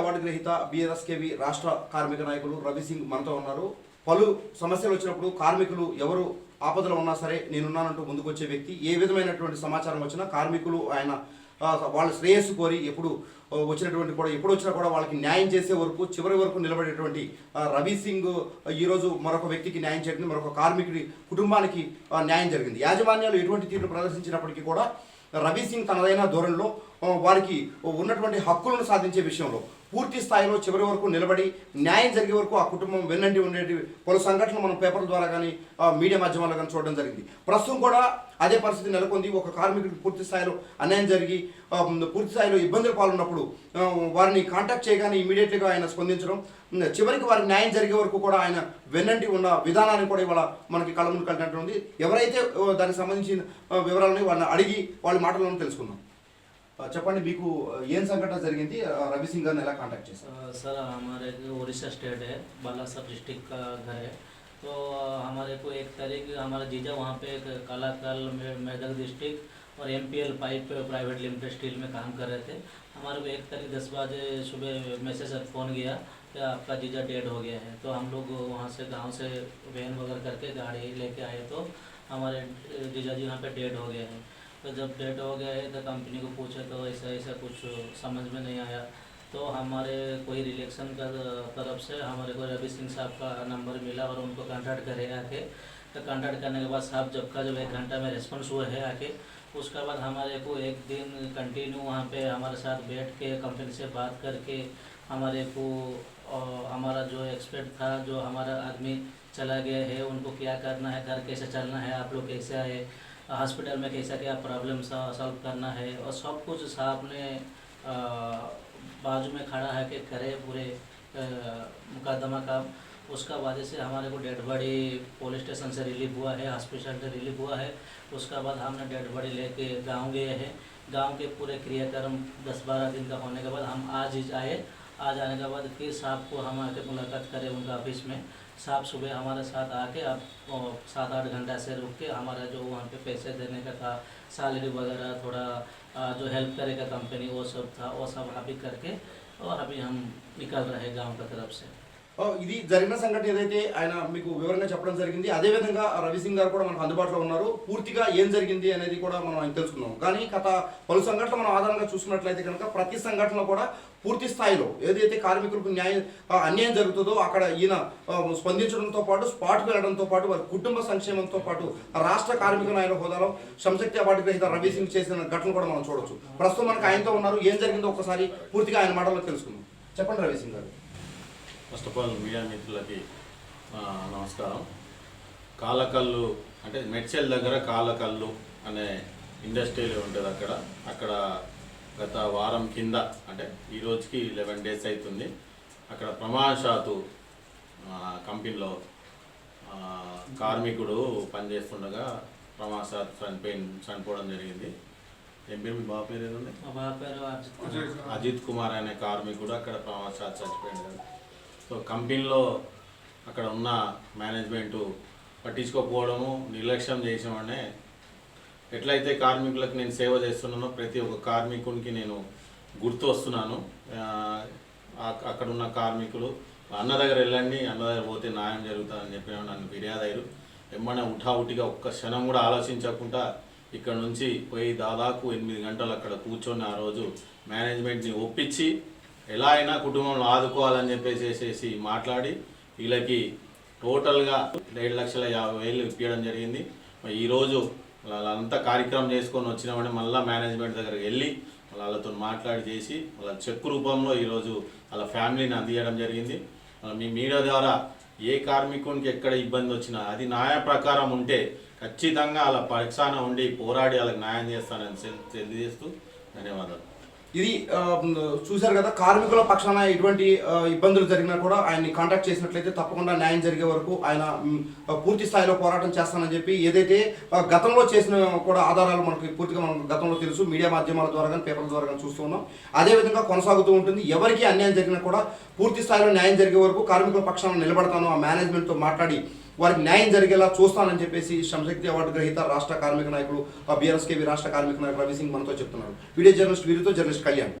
Award గ్రహీత బీఆర్ఎస్కేవి రాష్ట్ర కార్మిక నాయకులు రవి సింగ్ మనతో ఉన్నారు. పలు సమస్యలు వచ్చినప్పుడు కార్మికులు ఎవరు ఆపదలో ఉన్నా సరే నేనున్నానంటూ ముందుకు వచ్చే వ్యక్తి. ఏ విధమైనటువంటి సమాచారం వచ్చినా కార్మికులు ఆయన వాళ్ళ శ్రేయస్సు కోరి ఎప్పుడు వచ్చినటువంటి కూడా ఎప్పుడు వచ్చినా కూడా వాళ్ళకి న్యాయం చేసే వరకు చివరి వరకు నిలబడేటువంటి రవి సింగ్ ఈరోజు మరొక వ్యక్తికి న్యాయం జరిగింది మరొక కార్మికుడి కుటుంబానికి న్యాయం జరిగింది. యాజమాన్యాలు ఎటువంటి తీర్పు ప్రదర్శించినప్పటికీ కూడా రవి సింగ్ తనదైన ధోరణిలో వారికి ఉన్నటువంటి హక్కులను సాధించే విషయంలో పూర్తి స్థాయిలో చివరి వరకు నిలబడి న్యాయం జరిగే వరకు ఆ కుటుంబం వెన్నంటి ఉండేటి పలు సంఘటనలు మనం పేపర్ల ద్వారా కానీ మీడియా మాధ్యమాల్లో కానీ చూడడం జరిగింది. ప్రస్తుతం కూడా అదే పరిస్థితి నెలకొంది. ఒక కార్మికుడికి పూర్తి స్థాయిలో అన్యాయం జరిగి పూర్తి స్థాయిలో ఇబ్బందులు పాల్గొన్నప్పుడు వారిని కాంటాక్ట్ చేయగానే ఇమీడియట్గా ఆయన స్పందించడం చివరికి వారికి న్యాయం జరిగే వరకు కూడా ఆయన వెన్నంటి ఉన్న విధానాన్ని కూడా ఇవాళ మనకి కళ్ళ ముందు కలిగినట్టు ఉంది. ఎవరైతే దానికి సంబంధించిన వివరాలని వాళ్ళని అడిగి వాళ్ళ మాటలను తెలుసుకుందాం. చెప్పండి మీకు ఆ, ఏం సంఘటన జరిగింది ఆ, రవి సింగ్ గారిని ఎలా కాంటాక్ట్ చేశారు अ, सर हमारे को उड़ीसा स्टेट है बालासर डिस्ट्रिक्ट का घर है तो अ, हमारे को एक तारीख हमारा जीजा वहाँ पे एक कालाकल में- मेदक डिस्ट्रिक्ट और M pipe private limited steel में काम कर रहे थे हमारे को एक तारीख दस बजे सुबह मैसेज फ़ोन गया कि आपका जीजा डेड हो गया है तो हम लोग वहाँ से गांव से वैन वगैरह करके गाड़ी लेके आए तो हमारे जीजा जी वहाँ पे डेड हो गए हैं तो जब डेट हो गया है तो कंपनी को पूछे तो ऐसा ऐसा कुछ समझ में नहीं आया। तो हमारे कोई रिलेक्शन का तरफ़ से हमारे को रवि सिंह साहब का नंबर मिला और उनको कांटेक्ट करे आके। तो कांटेक्ट करने के बाद साहब जब का जब एक घंटा में रिस्पॉन्स हुआ है आके, उसके बाद हमारे को एक दिन कंटिन्यू वहाँ पे हमारे साथ बैठ के कंपनी से बात करके हमारे को हमारा जो एक्सपर्ट था, जो हमारा आदमी चला गया है, उनको क्या करना है, घर कैसे चलना है, आप लोग कैसे आए? हॉस्पिटल में कैसा क्या प्रॉब्लम सॉल्व करना है और सब कुछ साहब ने बाजू में खड़ा है कि करे पूरे मुकदमा का। उसका वजह से हमारे को डेड बॉडी पुलिस स्टेशन से रिलीव हुआ है, हॉस्पिटल से रिलीव हुआ है। उसका बाद हमने डेड बॉडी लेके गाँव गए हैं। गाँव के पूरे क्रियाक्रम दस बारह दिन का होने के बाद हम आज ही आए आज जाने के बाद फिर साहब को हम आके मुलाकात करें उनका ऑफ़िस में। साहब सुबह हमारे साथ आके आप सात आठ घंटा से रुक के हमारा जो वहाँ पे पैसे देने का था सैलरी वगैरह थोड़ा आ, जो हेल्प करेगा कंपनी वो सब था वो सब अभी करके और अभी हम निकल रहे गाँव की तरफ़ से। ఇది జరిగిన సంఘటన ఏదైతే ఆయన మీకు వివరంగా చెప్పడం జరిగింది అదే విధంగా రవి సింగ్ గారు కూడా మనకు అందుబాటులో ఉన్నారు. పూర్తిగా ఏం జరిగింది అనేది కూడా మనం తెలుసుకున్నాం. తెలుసుకుందాం కానీ గత పలు సంఘటనలు మనం ఆధారంగా చూసుకున్నట్లయితే కనుక ప్రతి సంఘటనలో కూడా పూర్తి స్థాయిలో ఏదైతే కార్మికులకు న్యాయం అన్యాయం జరుగుతుందో అక్కడ ఈయన స్పందించడంతో పాటు స్పాట్కి వెళ్ళడంతో పాటు వారి కుటుంబ సంక్షేమంతో పాటు రాష్ట్ర కార్మిక నాయకుల హోదాలో సంశక్తి అవార్డు గ్రహీత రవి సింగ్ చేసిన ఘటన కూడా మనం చూడొచ్చు. ప్రస్తుతం మనకు ఆయనతో ఉన్నారు. ఏం జరిగిందో ఒకసారి పూర్తిగా ఆయన మాటల్లో తెలుసుకుందాం. చెప్పండి రవి సింగ్ గారు. ఫస్ట్ ఆఫ్ ఆల్ మీడియా మిత్రులకి నమస్కారం. కాలకల్లు అంటే మెడ్చెల్ దగ్గర కాలకల్లు అనే ఇండస్ట్రీలు ఉంటుంది అక్కడ. అక్కడ గత వారం కింద అంటే ఈ రోజుకి లెవెన్ డేస్ అవుతుంది అక్కడ ప్రమాషాతు కంపెనీలో కార్మికుడు పనిచేస్తుండగా ప్రమాషాత్ చనిపోయి చనిపోవడం జరిగింది. ఏం బాబు పేరు ఏదండి అజిత్ కుమార్. అనే కార్మికుడు అక్కడ ప్రమాషాత్ చనిపోయింది సో కంపెనీలో అక్కడ ఉన్న మేనేజ్మెంట్ పట్టించుకోకపోవడము నిర్లక్ష్యం చేసామనే ఎట్లయితే కార్మికులకు నేను సేవ చేస్తున్నానో ప్రతి ఒక్క కార్మికునికి నేను గుర్తు వస్తున్నాను అక్కడ ఉన్న కార్మికులు అన్న దగ్గర వెళ్ళండి అన్న దగ్గర పోతే న్యాయం జరుగుతుందని చెప్పిన నన్ను ఫిర్యాదు అయ్యారు ఎమ్మనే ఉఠావుటిగా ఒక్క క్షణం కూడా ఆలోచించకుండా ఇక్కడ నుంచి పోయి దాదాపు ఎనిమిది గంటలు అక్కడ కూర్చొని ఆ రోజు మేనేజ్మెంట్ని ఒప్పించి ఎలా అయినా కుటుంబంలో ఆదుకోవాలని చెప్పేసి మాట్లాడి వీళ్ళకి టోటల్గా ఏడు లక్షల యాభై వేలు ఇప్పించడం జరిగింది. మరి ఈరోజు వాళ్ళంతా కార్యక్రమం చేసుకొని వచ్చినామని మళ్ళీ మేనేజ్మెంట్ దగ్గరికి వెళ్ళి వాళ్ళతో మాట్లాడి చేసి వాళ్ళ చెక్ రూపంలో ఈరోజు వాళ్ళ ఫ్యామిలీని అందించడం జరిగింది. మీ మీడియా ద్వారా ఏ కార్మికునికి ఎక్కడ ఇబ్బంది వచ్చినా అది న్యాయ ప్రకారం ఉంటే ఖచ్చితంగా వాళ్ళ పక్షాన ఉండి పోరాడి వాళ్ళకి న్యాయం చేస్తానని తెలియజేస్తూ ధన్యవాదాలు. ఇది చూశారు కదా కార్మికుల పక్షాన ఎటువంటి ఇబ్బందులు జరిగినా కూడా ఆయన్ని కాంటాక్ట్ చేసినట్లయితే తప్పకుండా న్యాయం జరిగే వరకు ఆయన పూర్తి స్థాయిలో పోరాటం చేస్తానని చెప్పి ఏదైతే గతంలో చేసిన కూడా ఆధారాలు మనకి పూర్తిగా మనం గతంలో తెలుసు. మీడియా మాధ్యమాల ద్వారా కానీ పేపర్ల ద్వారా కానీ చూస్తూ ఉన్నాం. అదే విధంగా కొనసాగుతూ ఉంటుంది. ఎవరికి అన్యాయం జరిగినా కూడా పూర్తి స్థాయిలో న్యాయం జరిగే వరకు కార్మికుల పక్షాన నిలబడతాను. ఆ మేనేజ్మెంట్తో మాట్లాడి వారికి న్యాయం జరిగేలా చూస్తానని చెప్పేసి శ్రమశక్తి అవార్డు గ్రహీత రాష్ట్ర కార్మిక నాయకులు బీఆర్ఎస్కేవి రాష్ట్ర కార్మిక నాయకులు రవి సింగ్ మనతో చెప్తున్నారు. వీడియో జర్నలిస్ట్ వీరితో జర్నలిస్ట్ కళ్యాణ్.